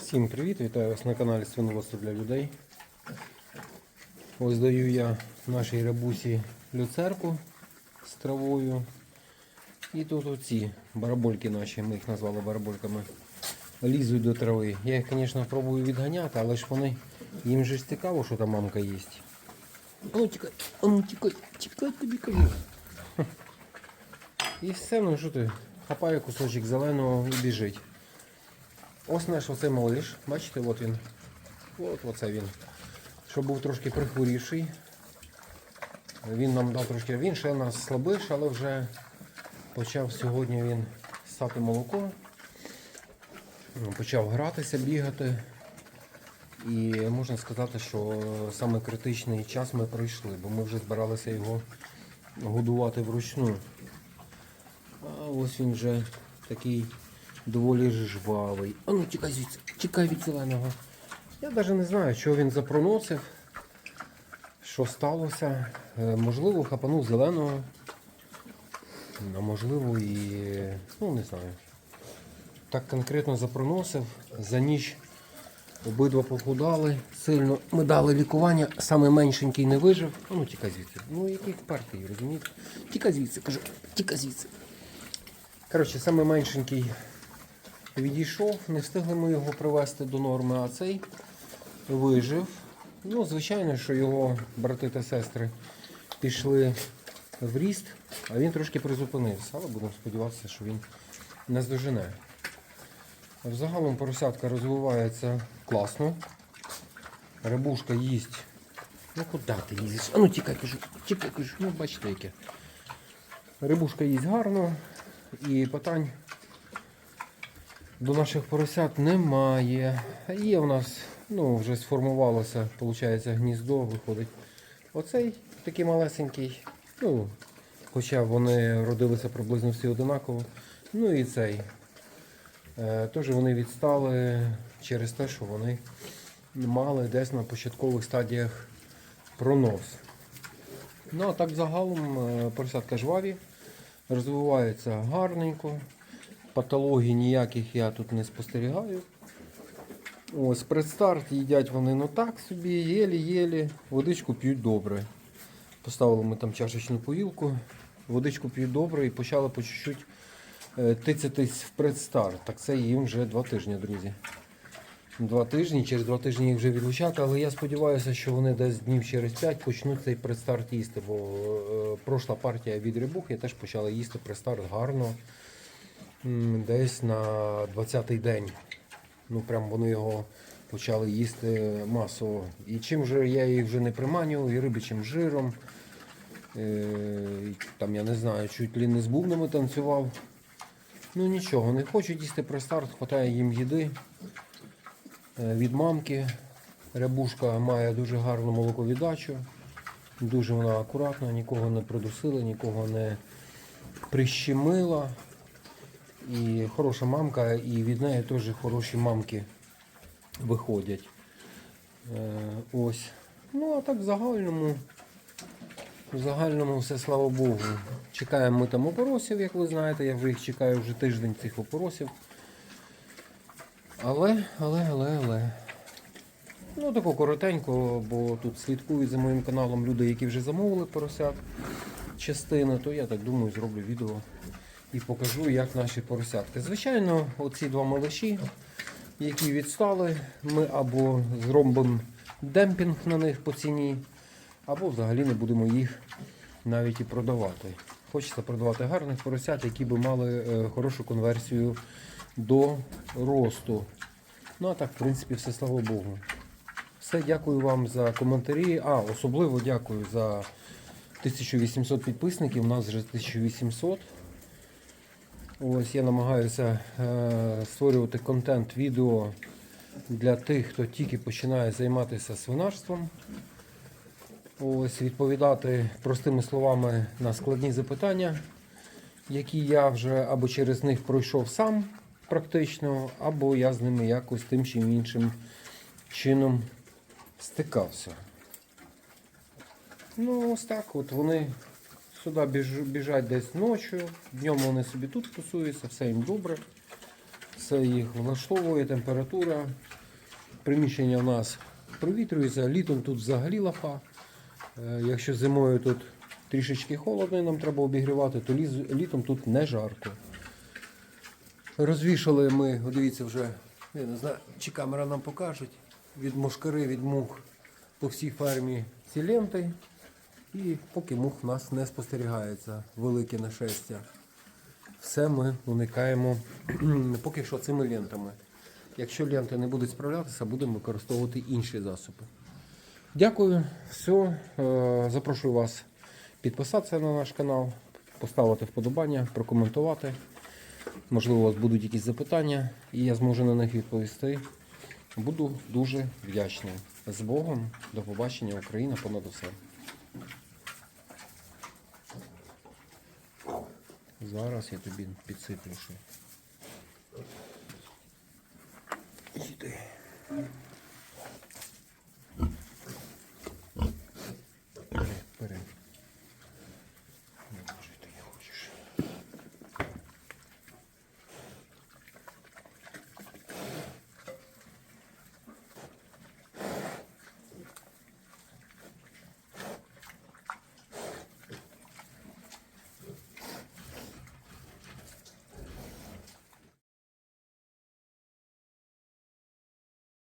Всім привіт! Вітаю вас на каналі Свиноводство для людей. Ось даю я нашій рабусі люцерку з травою. І тут оці барабольки наші, ми їх назвали барабольками, лізуть до трави. Я їх, звісно, пробую відганяти, але ж вони, їм же ж цікаво, що там мамка є. А ну тікай, а ну тікай, тікай тобі кажу. І все, ну що ти, хапає кусочок зеленого і біжить. Ось наш оцей молиш, бачите, от він. От оце він. Щоб був трошки прихворівший. Він нам дав трошки, він ще нас слабиш, але вже почав сьогодні він стати молоко. Ну, Почав гратися, бігати. І можна сказати, що саме критичний час ми пройшли, бо ми вже збиралися його годувати вручну. Ось він вже такий доволі жвавий. А ну тікай звідси, тікай від зеленого. Я навіть не знаю, що він запроносив, що сталося. Е, Можливо, хапанув зеленого. А можливо і. ну не знаю. Так конкретно запроносив. За ніч обидва похудали сильно. Ми дали лікування, саме меншенький не вижив. А ну тікай звідси. Ну який впертий, розумієте? Тікай звідси, кажу, тікай звідси. Коротше, саме меншенький відійшов, не встигли ми його привести до норми, а цей вижив. Ну, звичайно, що його брати та сестри пішли в ріст, а він трошки призупинився, але будемо сподіватися, що він не здожене. Взагалом поросятка розвивається класно. Рибушка їсть. Ну куди ти їздиш? А ну тікай, кажу, тікай, кажу, ну бачите яке. Рибушка їсть гарно і питань до наших поросят немає. Є в нас, ну, вже сформувалося, виходить, гніздо виходить. Оцей такий малесенький. Ну, хоча вони родилися приблизно всі одинаково. Ну і цей. Е, Теж вони відстали через те, що вони мали десь на початкових стадіях пронос. Ну а так загалом е, поросятка жваві, розвиваються гарненько. Патологій ніяких я тут не спостерігаю. Ось предстарт їдять вони ну так собі, єлі-єлі, водичку п'ють добре. Поставили ми там чашечну поїлку, водичку п'ють добре і почали по чуть-чуть е, тицятись в предстарт. Так це їм вже два тижні, друзі. Два тижні, через два тижні їх вже відлучати, але я сподіваюся, що вони десь днів через 5 почнуть цей предстарт їсти, бо е, пройшла партія від рибух, я теж почала їсти предстарт гарно. Десь на 20-й день. Ну прям вони його почали їсти масово. І чим же я їх вже не приманював, і рибичим жиром. Е, там я не знаю, чуть ли не з бубнами танцював. Ну нічого, не хочуть їсти престарт, хватає їм їди від мамки. Рябушка має дуже гарну молоковіддачу. Дуже вона акуратна, нікого не придусила, нікого не прищемила. І хороша мамка, і від неї теж хороші мамки виходять. Е, ось. Ну, а так в загальному. В загальному все слава Богу. Чекаємо ми там опоросів, як ви знаєте, я вже їх чекаю вже тиждень цих опоросів. Але, але, але, але. Ну, тако коротенько, бо тут слідкують за моїм каналом люди, які вже замовили поросят частини, то я так думаю зроблю відео і покажу, як наші поросятки. Звичайно, оці два малиші, які відстали, ми або зробимо демпінг на них по ціні, або взагалі не будемо їх навіть і продавати. Хочеться продавати гарних поросят, які би мали е, хорошу конверсію до росту. Ну а так, в принципі, все слава Богу. Все, дякую вам за коментарі. А, особливо дякую за 1800 підписників. У нас вже 1800. Ось я намагаюся е, створювати контент відео для тих, хто тільки починає займатися свинарством. Ось відповідати простими словами на складні запитання, які я вже або через них пройшов сам практично, або я з ними якось тим чи іншим чином стикався. Ну, ось так от вони сюди біжать десь ночі, днем вони собі тут тусуються, все їм добре. Все їх влаштовує, температура. Приміщення в нас провітрюється, літом тут взагалі лафа. Е, Якщо зимою тут трішечки холодно і нам треба обігрівати, то літом тут не жарко. Розвішали ми, дивіться, вже, я не знаю, чи камера нам покаже, від мошкари, від мух по всій фермі ці ленти. І поки мух в нас не спостерігається, велике нашестя. Все ми уникаємо поки що цими лентами. Якщо ленти не будуть справлятися, будемо використовувати інші засоби. Дякую, все. Е, Запрошую вас підписатися на наш канал, поставити вподобання, прокоментувати. Можливо, у вас будуть якісь запитання, і я зможу на них відповісти. Буду дуже вдячний. З Богом, до побачення, Україна понад усе. Зараз я тобі підсиплю. Іди.